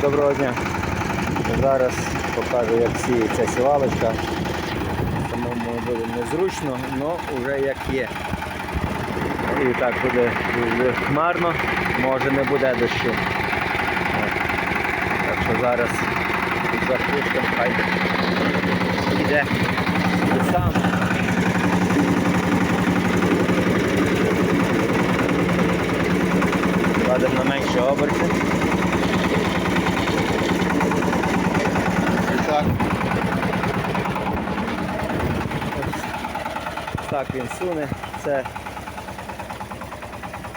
Доброго дня. Зараз покажу, як сіється сівалочка. Самому буде незручно, але вже як є. І так буде дуже хмарно, може не буде дощу. Так що зараз запустимо, хай йде сам. Кладемо на менші оберти. І так. Ось так він суне. Це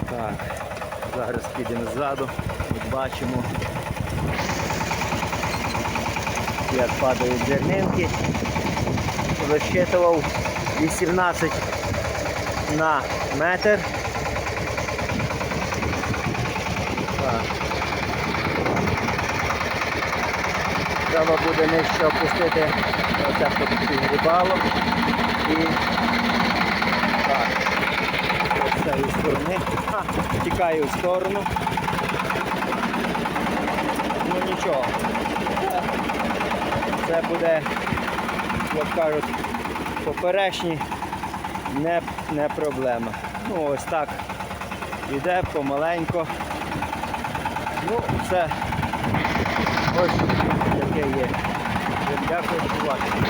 так. Зараз підемо ззаду. От бачимо, як падають зернинки. Розчитував 18 на метр. Треба буде нижче опустити оце підгрібало і так. З цієї сторони. А, в сторону. Ну нічого. Це буде, як кажуть, поперечні не, не проблема. Ну ось так іде помаленько. Ну, все. Ось яке є. Дякую, що бачите.